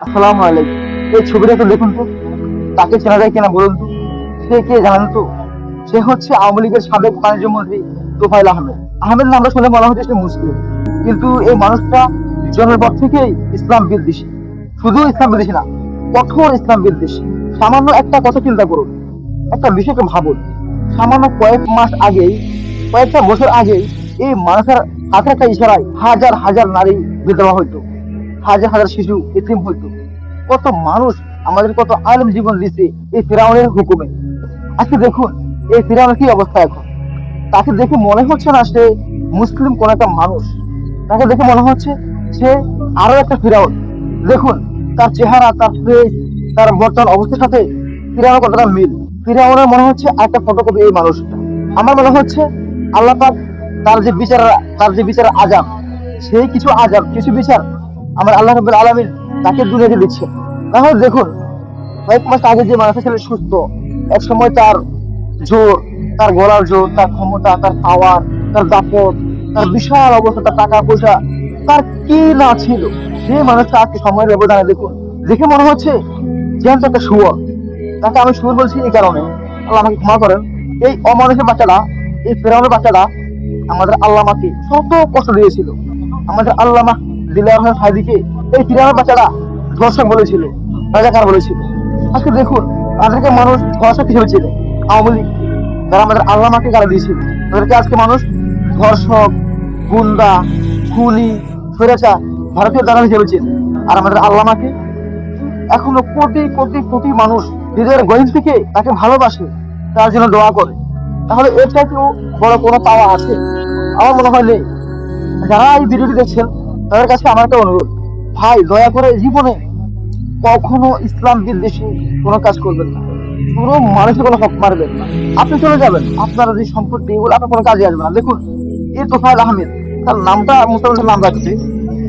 আসসালামু আলাইকুম। এই ছবিটা একটু দেখুন তো। তাকে চেনা যায় কিনা বলুন তো। সে কে জানেন তো? সে হচ্ছে আওয়ামী লীগের সাবেক বাণিজ্য মন্ত্রী তোফাইল আহমেদ নামটা শুনে মনে হচ্ছে সে মুসলিম। কিন্তু এই মানুষটা জন্মের পর থেকেই ইসলাম বিদ্বেষী। শুধু ইসলাম বিদ্বেষী না, কঠোর ইসলাম বিদ্বেষী। সামান্য একটা কথা চিন্তা করুন। একটা বিষয়কে ভাবুন। সামান্য কয়েক মাস আগেই, কয়েকটা বছর আগেই এই মানুষের হাতে একটা ইশারায় হাজার হাজার নারী বিধবা হইতো। হাজার হাজার শিশু এতিম হইতো। কত মানুষ আমাদের কত আলম জীবন দিচ্ছে এই ফেরাউনের হুকুমে। আজকে দেখুন, এই ফেরাউনের কি অবস্থা এখন? তাকে দেখে মনে হচ্ছে না সে মুসলিম কোন একটা মানুষ। তাকে দেখে মনে হচ্ছে সে আরও একটা ফিরাউন। দেখুন, তার চেহারা, তার ফেস তার বর্তমান অবস্থার সাথে ফিরাউনের কতটা মিল। ফিরাউনের মনে হচ্ছে একটা ফটোকপি এই মানুষটা। আমার মনে হচ্ছে আল্লাহ তার যে বিচার, তার যে বিচার আজাব সেই কিছু আজাব কিছু বিচার আমার আল্লাহ রবুল আলমিন তাকে দুনিয়াতে দিচ্ছে। তাহলে দেখুন, কয়েক মাস আগে যে মানুষটা ছিল সুস্থ এক সময় তার জোর, তার গলার জোর, তার ক্ষমতা, তার পাওয়ার তার দাপট, তার বিশাল অবস্থা, তার টাকা পয়সা তার কি না ছিল, সে মানুষটা আজকে সময়ের ব্যবধানে দেখুন, দেখে মনে হচ্ছে যেন একটা শুয়োর। তাকে আমি শুয়োর বলছি এই কারণে। আল্লাহ আমাকে ক্ষমা করেন। এই অমানুষের বাচ্চাটা, এই ফেরাউনের বাচ্চাটা আমাদের আল্লামাকে কত কষ্ট দিয়েছিল। আমাদের আল্লামা সাইদিকে এই ধর্ষক বলেছিল বলেছিল। আজকে দেখুন মানুষ ধর্ষক হিসেবে ছিল আওয়ামী যারা আমাদের আল্লামাকে গালি দিয়েছিল, তাদেরকে আজকে মানুষ ধর্ষক, গুন্ডা ফেরেচা ভারতীয় আর আমাদের এখনও কোটি কোটি কোটি মানুষ হৃদয়ের গহিন থেকে তাকে ভালোবাসে, তার জন্য দোয়া করে। তাহলে এর চাইতেও বড় কোনো পাওয়া আছে? আমার মনে হয় নেই। যারা এই ভিডিওটি দেখছেন তাদের কাছে আমার একটা অনুরোধ। ভাই, দয়া করে জীবনে কখনো ইসলাম বিদ্বেষী কোনো কাজ করবেন না। পুরো মানুষের কোনো হক মারবেন না। আপনি চলে যাবেন। আপনার যে সম্পত্তি, এগুলো আপনার কোনো কাজে আসবে না। দেখুন এই তোফায়ল আহমেদ, তার নামটা মুসলমানের নাম রাখছে,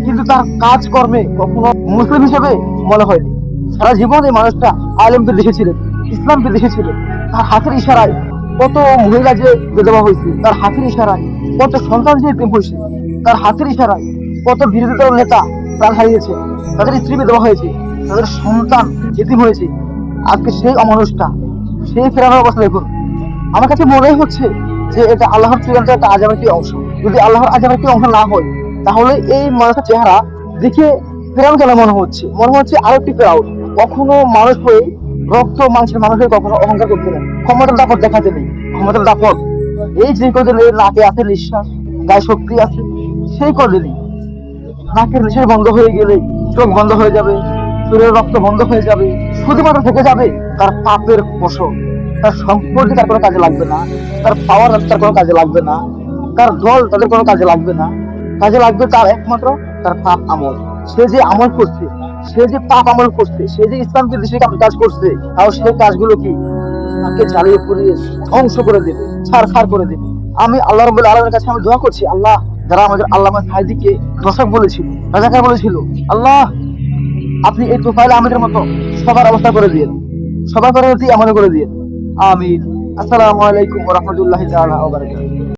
কিন্তু তার কাজকর্মে কখনো মুসলিম হিসেবে মনে হয়নি। সারা জীবন এই মানুষটা আলেম বিদ্বেষী ছিলেন, ইসলাম বিদ্বেষী ছিলেন। তার হাতের ইশারায় কত মহিলা যে বিধবা হয়েছে, তার হাতের ইশারায় কত সন্তান যে প্রেম হয়েছে তার হাতের ইশারায় কত বিরোধী দল নেতা প্রাণ হারিয়েছে, তাদের স্ত্রী বিধবা হয়েছে, তাদের সন্তান এতিম হয়েছে। আজকে সেই অমানুষটা, সেই ফেরানোর অবস্থা দেখুন। আমার কাছে মনে হচ্ছে যে এটা আল্লাহর চূড়ান্ত একটা আজামের অংশ। যদি আল্লাহর আজামের অংশ না হয়, তাহলে এই মানুষের চেহারা দেখে ফেরাউন কেন মনে হচ্ছে? মনে হচ্ছে আরও একটি ফেরাউন কখনো মানুষ হয়ে, রক্ত মানুষের কখনো অহংকার করতে নেই ক্ষমতার দাপট দেখাতে নেই। ক্ষমতার দাপট, এই যে কদিন এর নাকে আছে নিঃশ্বাস, গায়ে শক্তি আছে, সেই কদিনই। নাকের নিঃশ্বাস বন্ধ হয়ে গেলে, চোখ বন্ধ হয়ে যাবে শরীরের রক্ত বন্ধ হয়ে যাবে শুধুমাত্র থেকে যাবে, তার পাপের ফসল। তার সম্পত্তি তার কোনো কাজে লাগবে না। তার পাওয়ার তার কোনো কাজে লাগবে না। তার দল তাদের কোনো কাজে লাগবে না। কাজে লাগবে তার একমাত্র তার পাপ আমল। সে যে আমল করছে, সে যে পাপ আমল করছে, সে যে ইসলামকে দেশে কাজ করছে, তাও সেই কাজগুলো কি? তাকে জ্বালিয়ে পুড়িয়ে ধ্বংস করে দেবে ছাড় করে দেবে। আমি আল্লাহ রবুল আলমের কাছে আমি দোয়া করছি, আল্লাহ যারা আমাদের আল্লামা সাহেদিকে দশক বলেছিল, রাজাকার বলেছিল, আল্লাহ, আপনি এই তোফাইল আমাদের মতো সবার অবস্থা করে দিয়ে সবার পরবর্তী আমাদের করে দিয়ে আমি আসসালামু আলাইকুম রহমতুল্লাহ তালা